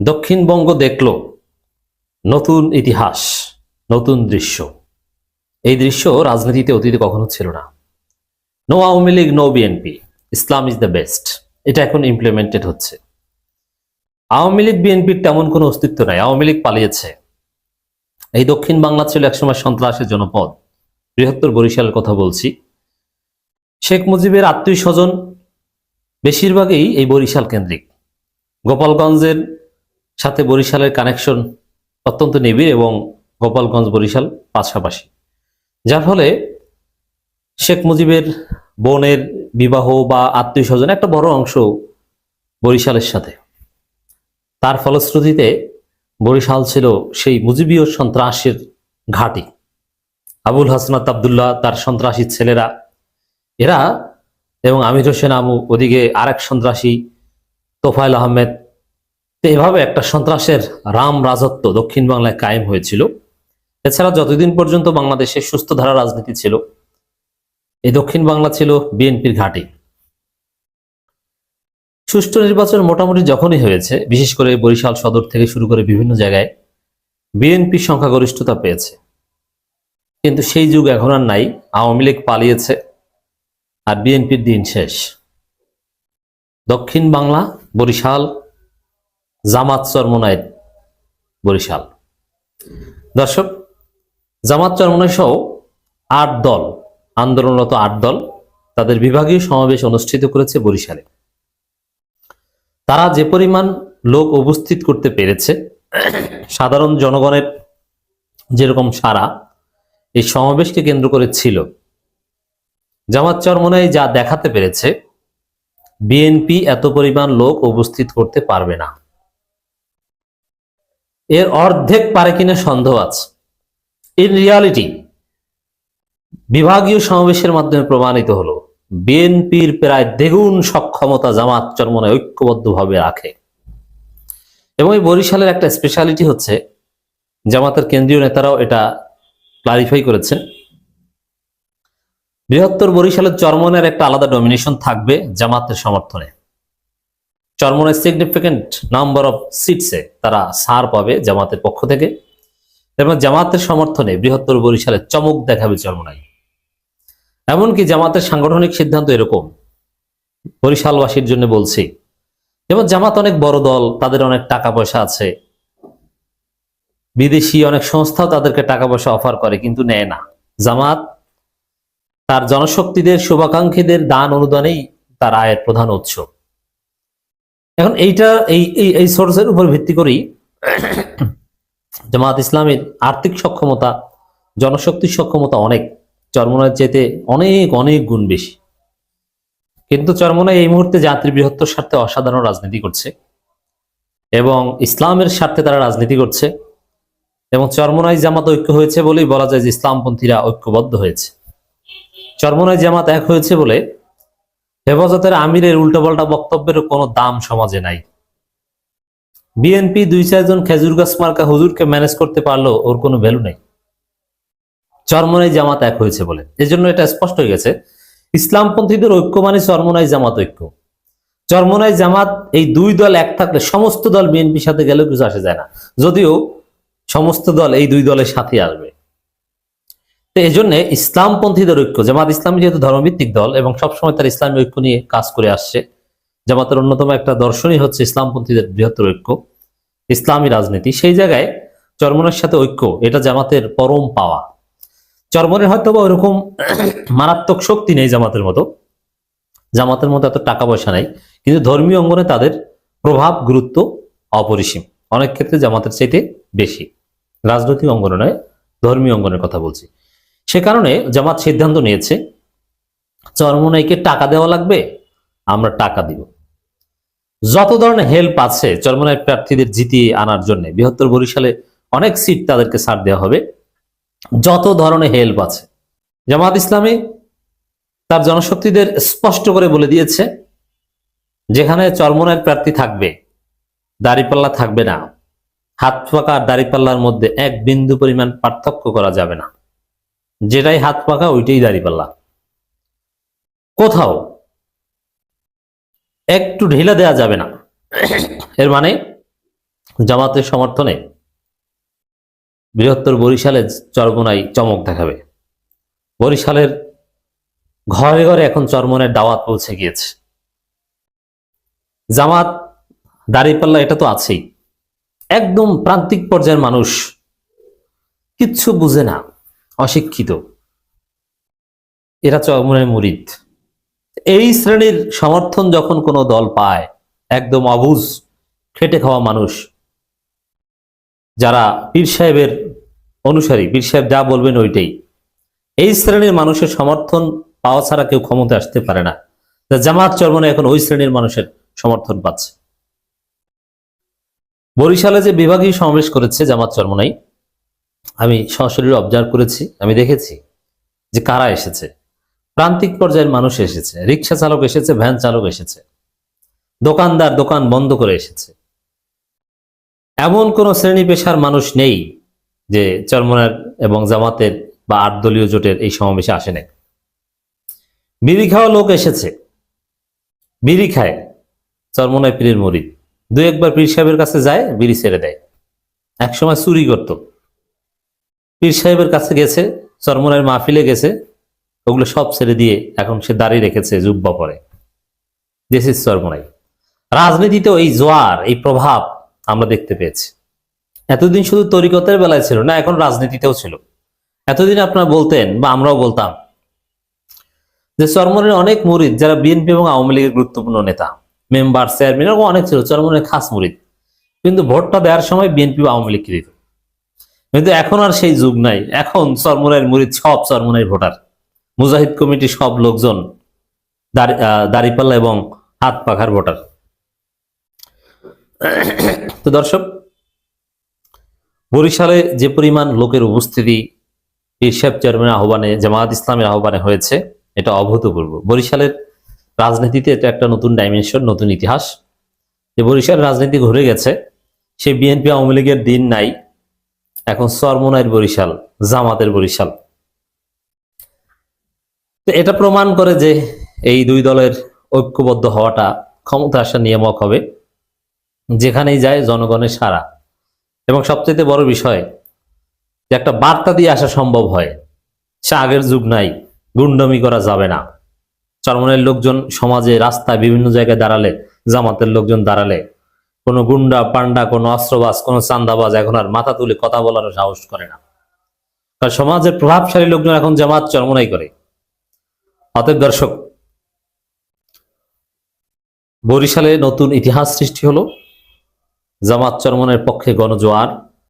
দক্ষিণবঙ্গ দেখল নতুন ইতিহাস, নতুন দৃশ্য। এই দৃশ্য রাজনীতিতে অতীতে কখনো ছিল না। No Awami League no BNP Islam is the best এটা এখন ইমপ্লিমেন্টেড হচ্ছে। আওয়ামী লীগ বিএনপির তেমন কোনো অস্তিত্ব নাই। আওয়ামী লীগ পালিয়েছে। এই দক্ষিণ বাংলা ছিল একসময় সন্ত্রাসের জনপদ। বৃহত্তর বরিশালের কথা বলছি। শেখ মুজিবের আত্মীয় স্বজন বেশিরভাগই এই বরিশাল কেন্দ্রিক। গোপালগঞ্জের সাথে বরিশালের কানেকশন অত্যন্ত নিবিড় এবং গোপালগঞ্জ বরিশাল পাশাপাশি। যার ফলে শেখ মুজিবের বোনের বিবাহ বা আত্মীয় স্বজন একটা বড় অংশ বরিশালের সাথে। তার ফলশ্রুতিতে বরিশাল ছিল সেই মুজিবীয় সন্ত্রাসের ঘাঁটি। আবুল হাসনাত আবদুল্লাহ তার সন্ত্রাসী ছেলেরা, এরা এবং আমির হোসেন আমু ওদিকে আরেক সন্ত্রাসী তোফায়েল আহমেদ তো এভাবে একটা সন্ত্রাসের রাম রাজত্ব দক্ষিণ বাংলায় কায়েম হয়েছিল। এছাড়া যতদিন পর্যন্ত বাংলাদেশে সুস্থ ধারা রাজনীতি ছিল, এই দক্ষিণ বাংলা ছিল বিএনপির ঘাঁটি। সুষ্ঠু নির্বাচন মোটামুটি যখনই হয়েছে, বিশেষ করে বরিশাল সদর থেকে শুরু করে বিভিন্ন জায়গায়, বিএনপি সংখ্যাগরিষ্ঠতা পেয়েছে। কিন্তু সেই যুগ এখন আর নাই, আওয়ামী লীগ পালিয়েছে, আর বিএনপির দিন শেষ। দক্ষিণ বাংলা বরিশাল জামাত চরমনায় বরিশাল। দর্শক, জামাত চরমনায় সহ আট দল, আন্দোলনরত আট দল তাদের বিভাগীয় সমাবেশ অনুষ্ঠিত করেছে বরিশালে। তারা যে পরিমাণ লোক উপস্থিত করতে পেরেছে, সাধারণ জনগণের যেরকম সারা এই সমাবেশকে কেন্দ্র করে ছিল। জামাত চরমনায় যা দেখাতে পেরেছে, বিএনপি এত পরিমাণ লোক উপস্থিত করতে পারবে না। এর অর্ধেক পারে কিনা সন্দেহ আছে। ইন রিয়ালিটি বিভাগীয় সমাবেশের মাধ্যমে প্রমাণিত হলো, বিএনপির প্রায় দ্বিগুণ সক্ষমতা জামাত চরমনায় ঐক্যবদ্ধভাবে রাখে। এবং এই বরিশালের একটা স্পেশালিটি হচ্ছে, জামাতের কেন্দ্রীয় নেতারাও এটা ক্লারিফাই করেছেন। বৃহত্তর বরিশালের চরমনের একটা আলাদা ডমিনেশন থাকবে জামাতের সমর্থনে। চরমনের সিগনিফিকেন্ট নাম্বার অফ সিটসে তারা সার পাবে জামাতের পক্ষ থেকে। এবং জামাতের সমর্থনে বৃহত্তর বরিশালে চমক দেখাবে চরমনাই এমনকি জামাতের সাংগঠনিক সিদ্ধান্ত এরকম। বরিশালবাসীর জন্য বলছি, যেমন জামাত অনেক বড় দল, তাদের অনেক টাকা পয়সা আছে। বিদেশি অনেক সংস্থাও তাদেরকে টাকা পয়সা অফার করে, কিন্তু নেয় না। জামাত তার জনশক্তিদের, শুভাকাঙ্ক্ষীদের দান অনুদানেই তার আয়ের প্রধান উৎস। এখন এইটা, এই এই সোর্সের উপর ভিত্তি করেই জামাত ইসলামের আর্থিক সক্ষমতা জনশক্তির সক্ষমতা অনেক। চরমনায় যেতে অনেক অনেক গুণ বেশি। কিন্তু চরমনায় এই মুহূর্তে জাতির বৃহত্তর স্বার্থে অসাধারণ রাজনীতি করছে এবং ইসলামের স্বার্থে তারা রাজনীতি করছে এবং চরমনায় জামাত ঐক্য হয়েছে বলেই বলা যায় যে ইসলামপন্থীরা ঐক্যবদ্ধ হয়েছে। চরমনায় জামাত এক হয়েছে বলে হেফাজতের আমিরের উল্টোপাল্টা বক্তব্যের কোনো দাম সমাজে নাই। বিএনপি দুই চারজন খেজুর গাছ মার্কা হুজুরকে ম্যানেজ করতে পারল ওর কোনো ভ্যালু নেই। চরমনাই জামাত এক হয়েছে বলে। এজন্য এটা স্পষ্ট হয়ে গেছে। ইসলামপন্থীদের ঐক্য মানে চরমনাই জামাত ঐক্য। চরমনাই জামাত এই দুই দল এক থাকলে সমস্ত দল বিএনপির সাথে গেলেও কিছু আসে যায় না। যদিও সমস্ত দল এই দুই দলের সাথে আসবে। তো এই জন্য ইসলামপন্থীদের ঐক্য, জামাত ইসলামী যেহেতু ধর্মভিত্তিক দল এবং সবসময় তার ইসলামী ঐক্য নিয়ে কাজ করে আসছে, জামাতের অন্যতম একটা দর্শনই হচ্ছে ইসলামপন্থীদের বৃহত্তর ঐক্য, ইসলামী রাজনীতি। সেই জায়গায় চরমনের সাথে ঐক্য, এটা জামাতের পরম পাওয়া। চরমনের হয়তো বা ওইরকম মারাত্মক শক্তি নেই জামাতের মতো জামাতের মতো এত টাকা পয়সা নাই, কিন্তু ধর্মীয় অঙ্গনে তাদের প্রভাব, গুরুত্ব অপরিসীম। অনেক ক্ষেত্রে জামাতের চাইতে বেশি। রাজনৈতিক অঙ্গনে নয়, ধর্মীয় অঙ্গনের কথা বলছি। সে কারণে জামাত সিদ্ধান্ত নিয়েছে, চরমনাইকে টাকা দেওয়া লাগবে, আমরা টাকা দিব। যত ধরনের হেল্প আছে চরমনাই প্রার্থীদের জিতিয়ে আনার জন্য, বৃহত্তর বরিশালে অনেক সিট তাদেরকে ছাড় দেওয়া হবে, যত ধরনের হেল্প আছে। জামাত ইসলামী তার জনশক্তিদের স্পষ্ট করে বলে দিয়েছে, যেখানে চরমনায় প্রার্থী থাকবে, দাড়িপাল্লা থাকবে না। হাত পাকা আর দাড়িপাল্লার মধ্যে এক বিন্দু পরিমাণ পার্থক্য করা যাবে না। যেটাই হাত পাকা ওইটাই দাড়িপাল্লা কোথাও একটু ঢিলা দেয়া যাবে না। এর মানে জামাতের সমর্থনে বৃহত্তর বরিশালে চরমোনাই চমক দেখাবে। বরিশালের ঘরে ঘরে এখন চরমনের দাওয়াত পৌঁছে গিয়েছে। জামাত দাঁড়িপাল্লা এটা তো আছেই। একদম প্রান্তিক পর্যায়ের মানুষ কিচ্ছু বুঝে না। অশিক্ষিত। এরা চরমনের মুরিদ। এই শ্রেণির সমর্থন যখন কোনো দল পায়, একদম অবুজ, খেটে খাওয়া মানুষ। যারা পীর সাহেবের অনুসারী, পীর সাহেব যা বলবেন ওইটাই। এই শ্রেণির মানুষের সমর্থন পাওয়া ছাড়া কেউ ক্ষমতা আসতে পারে না। জামাত চরমনে এখন ওই শ্রেণির মানুষের সমর্থন পাচ্ছে। বরিশালে যে বিভাগীয় সমাবেশ করেছে জামাত চরমনাই আমি সরাসরি অবজার্ভ করেছি, আমি দেখেছি যে কারা এসেছে। প্রান্তিক পর্যায়ের মানুষ এসেছে, রিক্সা চালক এসেছে, ভ্যান চালক এসেছে। দোকানদার দোকান বন্ধ করে এসেছে। এমন কোন শ্রেণি পেশার মানুষ নেই যে চরমনার এবং জামাতের বা আট দলীয় জোটের এই সমাবেশে আসে বিড়ি খাওয়া লোক এসেছে। বিড়ি খায় চরমনায় পীরের মরিদ দু একবার পীর সাহেবের কাছে যায়, বিড়ি ছেড়ে দেয়। একসময় চুরি করত। পীর সাহেবের কাছে গেছে চরমনায় মাহফিলে গেছে, ওগুলো সব ছেড়ে দিয়ে এখন সে দাঁড়িয়ে রেখেছে জুব্বা পরে। This is Charmonai. রাজনীতিতেও এই জোয়ার, এই প্রভাব আমরা দেখতে পেয়েছি। এতদিন শুধু তরিকতের বেলায় ছিল না, এখন রাজনীতিতেও ছিল। এতদিন আপনারা বলতেন বা আমরাও বলতাম যে চরমনের অনেক মুরিদ, যারা বিএনপি এবং আওয়ামী লীগের গুরুত্বপূর্ণ নেতা, মেম্বার, চেয়ারম্যান, এরকম অনেক ছিল চরমনের খাস মুরিদ। কিন্তু ভোটটা দেওয়ার সময় বিএনপি বা আওয়ামী লীগকে দিত। কিন্তু এখন আর সেই যুগ নাই। এখন চরমনের মুরিদ সব চরমনের ভোটার। মুজাহিদ কমিটির সব লোকজন দাড়িপাল্লা এবং হাত পাখার ভোটার। তো দর্শক, বরিশালে যে পরিমাণ লোকের উপস্থিতি ইরশাব চেয়ারম্যানের আহ্বানে, জামায়াত ইসলামের আহ্বানে হয়েছে, এটা অভূতপূর্ব। বরিশালের রাজনীতিতে এটা একটা নতুন ডাইমেনশন নতুন ইতিহাস। যে বরিশাল রাজনীতি ঘুরে গেছে, সে বিএনপি আওয়ামী লীগের দিন নাই। এখন সরমনাইয়ের বরিশাল, জামাতের বরিশাল। তো এটা প্রমাণ করে যে এই দুই দলের ঐক্যবদ্ধ হওয়াটা ক্ষমতা আসার নিয়ামক হবে, যেখানেই যায় জনগণের সারা এবং সবচেয়ে বড় বিষয়, যে একটা বার্তা দিয়ে আসা সম্ভব হয়, সে আগের যুগ নাই, গুন্ডমি করা যাবে না। চরমনের লোকজন সমাজে রাস্তায় বিভিন্ন জায়গায় দাঁড়ালে, জামাতের লোকজন দাঁড়ালে কোনো গুন্ডা পান্ডা কোনো অস্ত্রবাজ, কোনো চান্দাবাজ এখন আর মাথা তুলে কথা বলার সাহস করে না। কারণ সমাজের প্রভাবশালী লোকজন এখন জামাত চরমনাই করে। অতএব দর্শক, বরিশালে নতুন ইতিহাস সৃষ্টি হলো। জামাত চরমনের পক্ষে গণজোয়ার।